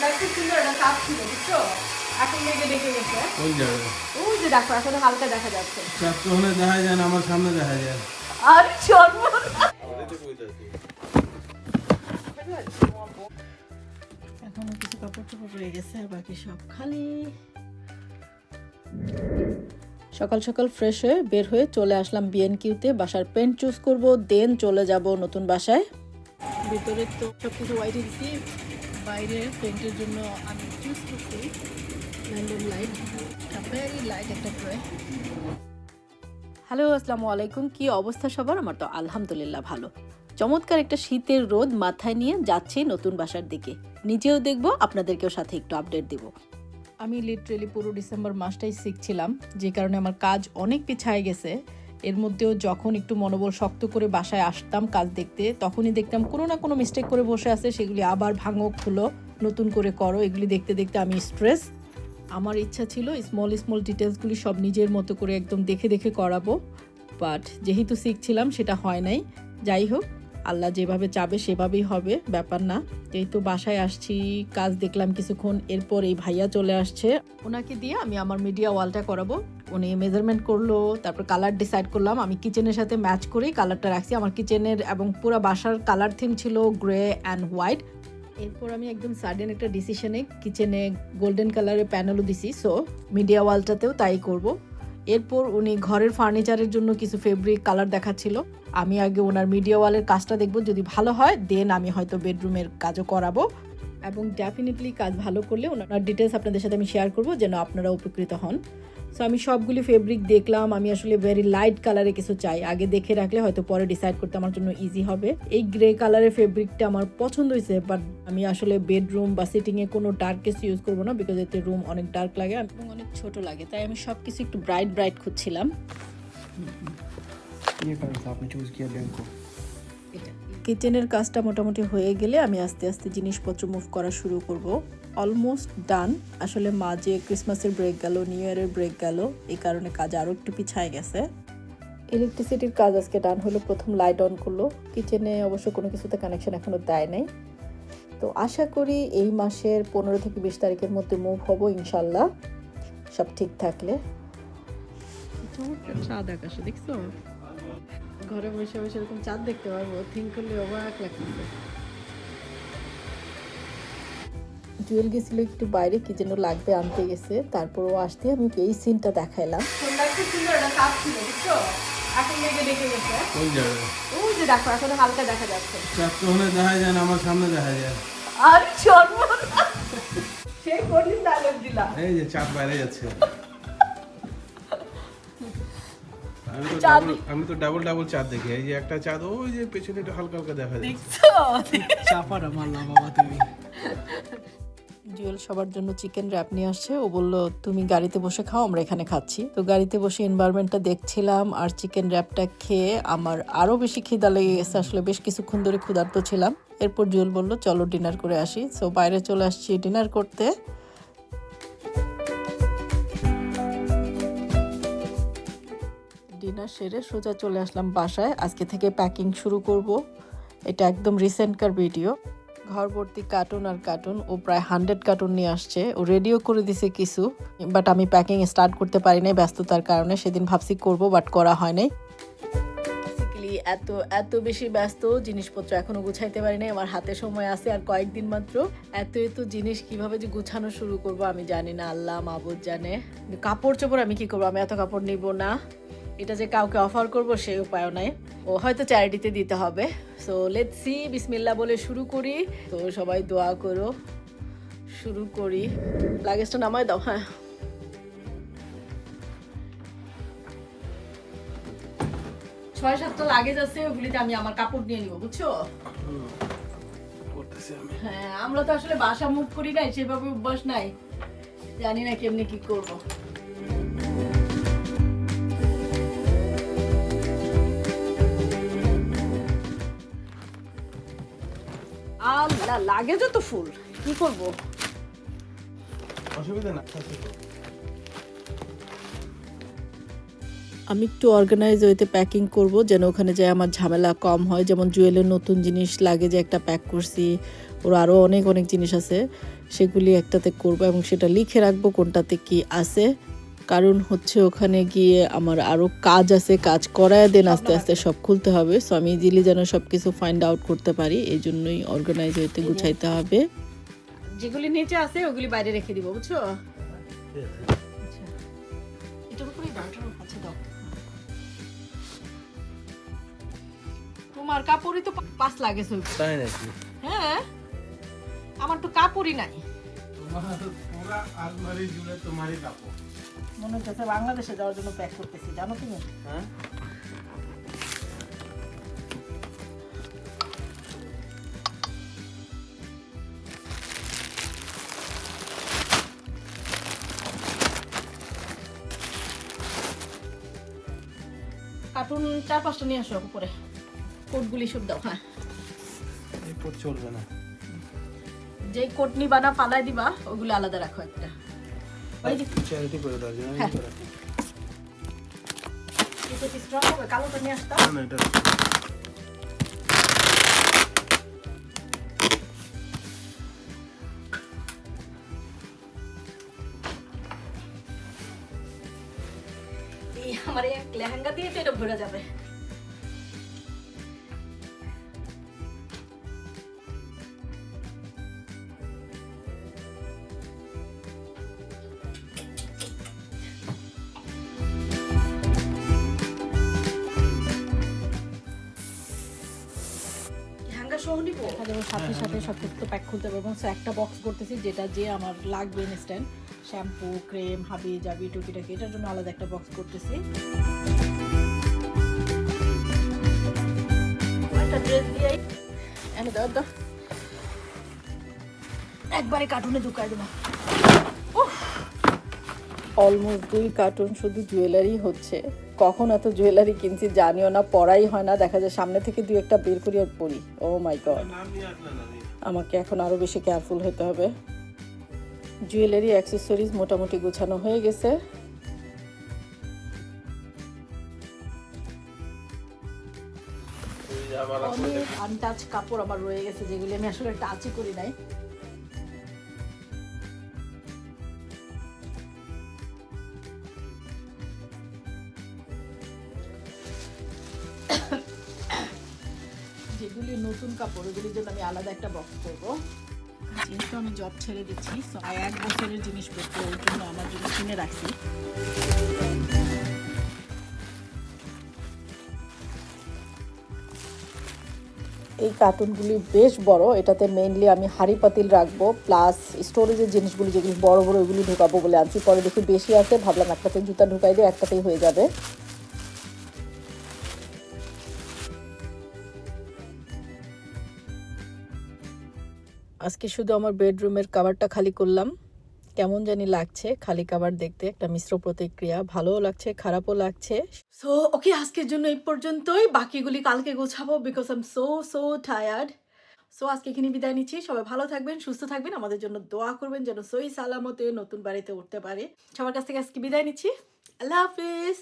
খুব সুন্দর একটা ছিল বুঝছ? এখন মেঘে ডেকে গেছে। ওই জায়গায় ওই যে দেখো এখন হালকা দেখা যাচ্ছে। চার তো দেখা যায় না আমার সামনে দেখা যায়। আর সর্বনাশ এখনও কিছু কাপড় টাপড় রয়ে গেছে বাকি সব খালি। সকাল সকাল ফ্রেশ হয়ে বের হয়ে চলে আসলাম বিএনকিউতে বাসার পেন্ট চুজ করব দেন চলে যাব নতুন বাসায়। ভিতরে তো সব কিছু হোয়াইটে দিচ্ছি বাইরে পেন্টের জন্য আমি চুজ করছি ল্যান্ডন লাইট ভেরি লাইট একটা প্রে হ্যালো আসসালামু আলাইকুম। কি অবস্থা সবার? আমার তো আলহামদুলিল্লাহ ভালো। চমৎকার একটা শীতের রোদ মাথায় নিয়ে যাচ্ছি নতুন বাসার দিকে। নিজেও দেখব আপনাদেরকেও সাথে একটু আপডেট দেব। আমি লিটারেলি পুরো ডিসেম্বর মাসটাই শিখছিলাম যে কারণে আমার কাজ অনেক পিছায় গেছে। এর মধ্যেও যখন একটু মনোবল শক্ত করে বাসায় আসতাম কাজ দেখতে, তখনই দেখতাম কোনো না কোনো মিস্টেক করে বসে আছে, সেগুলি আবার ভাঙো, খুলো, নতুন করে করো, এগুলি দেখতে দেখতে আমি স্ট্রেস আমার ইচ্ছা ছিল স্মল স্মল ডিটেলসগুলি সব নিজের মতো করে একদম দেখে দেখে করাবো বাট যেহেতু শিখছিলাম সেটা হয় নাই। যাই হোক আল্লাহ যেভাবে চাবে সেভাবেই হবে, ব্যাপার না। যেহেতু বাসায় আসছি, কাজ দেখলাম কিছুক্ষণ, এরপর এই ভাইয়া চলে আসছে। ওনাকে দিয়ে আমি আমার মিডিয়া ওয়ালটা করাবো। উনি মেজারমেন্ট করল, তারপর কালার ডিসাইড করলাম। আমি কিচেনের সাথে ম্যাচ করেই কালারটা রাখছি। আমার কিচেনের এবং পুরো বাসার কালার থিম ছিল গ্রে অ্যান্ড হোয়াইট এরপর আমি একদম সাডেন একটা ডিসিশনে কিচেনে গোল্ডেন কালারের প্যানেলও দিছি। সো মিডিয়া ওয়ালটাতেও তাই করব। এরপর উনি ঘরের ফার্নিচারের জন্য কিছু ফেব্রিক কালার দেখাচ্ছিল। আমি আগে ওনার মিডিয়া ওয়ালের কাজটা দেখব, যদি ভালো হয় দেন আমি হয়তো বেডরুমের কাজও করাবো। এবং ডেফিনেটলি কাজ ভালো করলে ওনার ডিটেলস আপনাদের সাথে আমি শেয়ার করব, যেন আপনারা উপকৃত হন। সো আমি সবগুলি ফেব্রিক দেখলাম আমি আসলে ভেরি লাইট কালারে কিছু চাই। আগে দেখে রাখলে হয়তো পরে ডিসাইড করতে আমার জন্য ইজি হবে। এই গ্রে কালারের ফেব্রিকটা আমার পছন্দ হয়েছে বাট আমি আসলে বেডরুম বা সিটিংয়ে কোনো ডার্কেস ইউজ করব না বিকজ এতে রুম অনেক ডার্ক লাগে এবং অনেক ছোট লাগে। তাই আমি সব কিছু একটু ব্রাইট ব্রাইট খুঁজছিলাম। কিচেনের কাজটা মোটামুটি হয়ে গেলে আমি আস্তে আস্তে জিনিসপত্র মুভ করা শুরু করব। অলমোস্ট ডান আসলে মাঝে ক্রিসমাসের ব্রেক গেল নিউ ইয়ারের ব্রেক গেল, এই কারণে কাজ আরও একটু পিছায় গেছে। ইলেকট্রিসিটির কাজ আজকে ডান হলো, প্রথম লাইট অন করল। কিচেনে অবশ্য কোনো কিছুতে কানেকশন এখনও দেয় নাই। তো আশা করি এই মাসের পনেরো থেকে বিশ তারিখের মধ্যে মুভ হব, ইনশাল্লাহ। সব ঠিক থাকলে। দেখছ? ঘরে বসে বসে এরকম চাঁদ দেখতে পারব। থিঙ্ক করলে অবাক লাগতেছে। জুয়েল গেছিল একটু বাইরে কি যেন লাগবে আনতে গেছে। তারপর ও আসতে আমি এই সিনটা দেখাইলাম। যাচ্ছে। যাচ্ছে। আমি তো ডাবল আমি তো ডাবল ডাবল চাঁদ দেখি। এই যে একটা চাঁদ ওই যে পেছনে একটু হালকা হালকা দেখা যায়। চাপাটা মারলাম বাবা তুমি। জুয়েল সবার জন্য চিকেন র্যাপ নিয়ে আসছে। ও বলল, তুমি গাড়িতে বসে খাও, আমরা এখানে খাচ্ছি। তো গাড়িতে বসে এনভায়রনমেন্টটা দেখছিলাম আর চিকেন র্যাপটা খেয়ে আমার আরও বেশি খিদা লেগে গেছে আসলে বেশ কিছুক্ষণ ধরে ক্ষুধার্ত ছিলাম। এরপর জুয়েল বলল, চলো ডিনার করে আসি। সো বাইরে চলে আসছি ডিনার করতে। ডিনার সেরে সোজা চলে আসলাম বাসায়। আজকে থেকে প্যাকিং শুরু করব। এটা একদম রিসেন্টকার ভিডিও ঘর ভর্তি কার্টুন আর কার্টুন ও প্রায় হান্ড্রেড কার্টুন নিয়ে আসছে। ও রেডিও করে দিছে কিছু বাট আমি প্যাকিং স্টার্ট করতে পারি নাই ব্যস্ততার কারণে। সেদিন ভাবছি করব বাট করা হয় নাই। এত এত বেশি ব্যস্ত, জিনিসপত্র এখনও গুছাইতে পারি নাই। আমার হাতে সময় আছে আর কয়েকদিন মাত্র। এত এত জিনিস কীভাবে যে গুছানো শুরু করব আমি জানি না। আল্লাহ মাবুদ জানে। কাপড় চোপড় আমি কি করব? আমি এত কাপড় নিব না। এটা যে কাউকে অফার করব সেই উপায়ও নাই। ও হয়তো চ্যারিটিতে দিতে হবে। সো লেট সি বিসমিল্লা বলে শুরু করি। তো সবাই দোয়া করো। শুরু করি। লাগেজটা নামায় দাও হ্যাঁ। ছয় সাতটা লাগেজ আছে ওগুলিতে আমি আমার কাপড় নিয়ে নিব বুঝছ? হ্যাঁ আমরা তো আসলে বাসা মুভ করি নাই সেভাবে অভ্যাস নাই। জানি না কেমনি কি করব। তো ফুল। কি করব? অসুবিধা না। আমি একটু অর্গানাইজ ওয়েতে প্যাকিং করব যেন ওখানে যায় আমার ঝামেলা কম হয়। যেমন জুয়েলের নতুন জিনিস লাগে যে একটা প্যাক করছি ওর আরও অনেক অনেক জিনিস আছে। সেগুলি একটাতে করব এবং সেটা লিখে রাখব কোনটাতে কি আছে। কারণ হচ্ছে ওখানে গিয়ে আমার আরও কাজ আছে কাজ করায় দেন আস্তে আস্তে সব খুলতে হবে। সো আমি ইজিলি যেন সব কিছু ফাইন্ড আউট করতে পারি এই জন্যই অর্গানাইজ হইতে গুছাইতে হবে। যেগুলি নিচে আছে ওগুলি বাইরে রেখে দিব বুঝছ। এটার উপর- দাও। তোমার কাপড়ই তো পাঁচ লাগে তাই নাকি? হ্যাঁ? আমার তো কাপড়ই নাই। তোমার পুরা আলমারি জুড়ে তোমারই কাপড়। মনে হচ্ছে বাংলাদেশে যাওয়ার জন্য প্যাক করতেছি জানো তুমি? হ্যাঁ? কার্টুন চার পাঁচটা নিয়ে আসো উপরে। কোটগুলি সব দাও হ্যাঁ। এরপর চলবে না। যেই কোট নিবা না পালাই দিবা ওগুলো আলাদা রাখো একটা। চ্যারিটি করে দেওয়ার হ্যাঁ। আমি করে রাখি। এটা কি স্ট্রং হবে কালোটা নিয়ে আসতাম না, না, এটা আমার এই লেহেঙ্গা দিয়ে তো এটা ভরে যাবে লেহেঙ্গা সহ নিবো সাথে সাথে সব কিছু প্যাক খুলতে পারব। So, একটা বক্স করতেছি যেটা যে আমার লাগবে ইনস্ট্যান্ট শ্যাম্পু ক্রিম হাবি জাবি টুকিটাকি এটার জন্য আলাদা একটা বক্স করতেছি। একটা ড্রেস দিয়ে এনে দাও দাও। একবারে কার্টুনে ঢুকাই দেবো। অলমোস্ট দুই কার্টুন শুধু জুয়েলারি হচ্ছে। কখন এত জুয়েলারি কিনছি জানিও না পড়াই হয় না। দেখা যায় সামনে থেকে দু একটা বের করি আর পড়ি। Oh my god. আমাকে এখন আরও বেশি কেয়ারফুল হতে হবে। জুয়েলারি অ্যাক্সেসরিজ মোটামুটি গোছানো হয়ে গেছে। অনেক আনটাচ কাপড় আমার রয়ে গেছে যেগুলি আমি আসলে টাচই করি নাই। যেগুলি নতুন কাপড়, ওগুলির জন্য আমি আলাদা একটা বক্স করব। যেহেতু আমি জব ছেড়ে দিচ্ছি এক বছরের জিনিসপত্র ওর জন্য আমার জন্য কিনে রাখছি। এই কার্টুনগুলি বেশ বড়, এটাতে মেইনলি আমি হাঁড়ি পাতিল রাখব প্লাস স্টোরেজের জিনিসগুলি যেগুলি বড় বড়, ওইগুলি ঢুকাবো বলে আনছি। পরে দেখি বেশি আছে, ভাবলাম একটাতে জুতা ঢুকাই দিয়ে একটাতেই হয়ে যাবে। আজকে শুধু আমার বেডরুমের কাভারটা খালি করলাম। কেমন জানি লাগছে খালি কাভার দেখতে। একটা মিশ্র প্রতিক্রিয়া। ভালোও লাগছে, খারাপও লাগছে। সো ওকে আজকের জন্য এই পর্যন্তই। বাকিগুলি কালকে গোছাবো because um so so tired so আজকে এখানে বিদায় নিচ্ছি। সবাই ভালো থাকবেন, সুস্থ থাকবেন। আমাদের জন্য দোয়া করবেন যেন সই সালামতে নতুন বাড়িতে উঠতে পারে। সবার কাছ থেকে আজকে বিদায় নিচ্ছি। আল্লাহ হাফিজ।